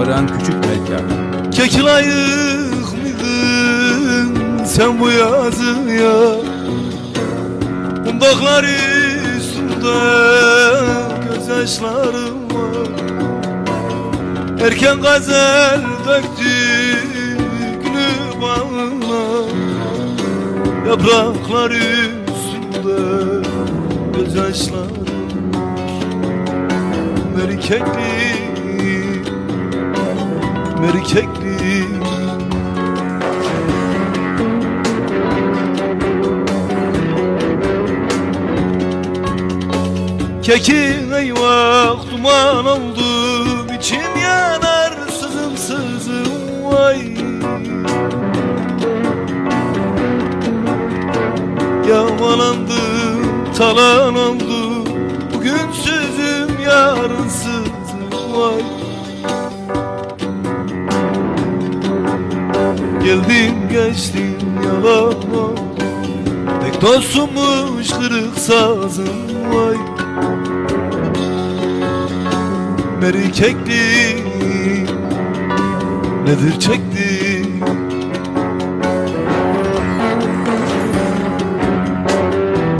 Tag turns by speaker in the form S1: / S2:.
S1: Baran Küçük Melkar
S2: Kekil ayık mıydın sen bu yazıya? Bundaklar üstünde gözyaşlarım var. Erken gazel döktü günü bağına. Yapraklar üstünde gözyaşlarım var. Merkekli Merkekli Kekin eyvah duman oldu içim yanar sızım sızım vay. Yağmalandım talan oldu Bugün sözüm yarın sızım vay Geldim geçtim yalan Tek dostummuş kırık sazım vay Merikekli Nedir çekti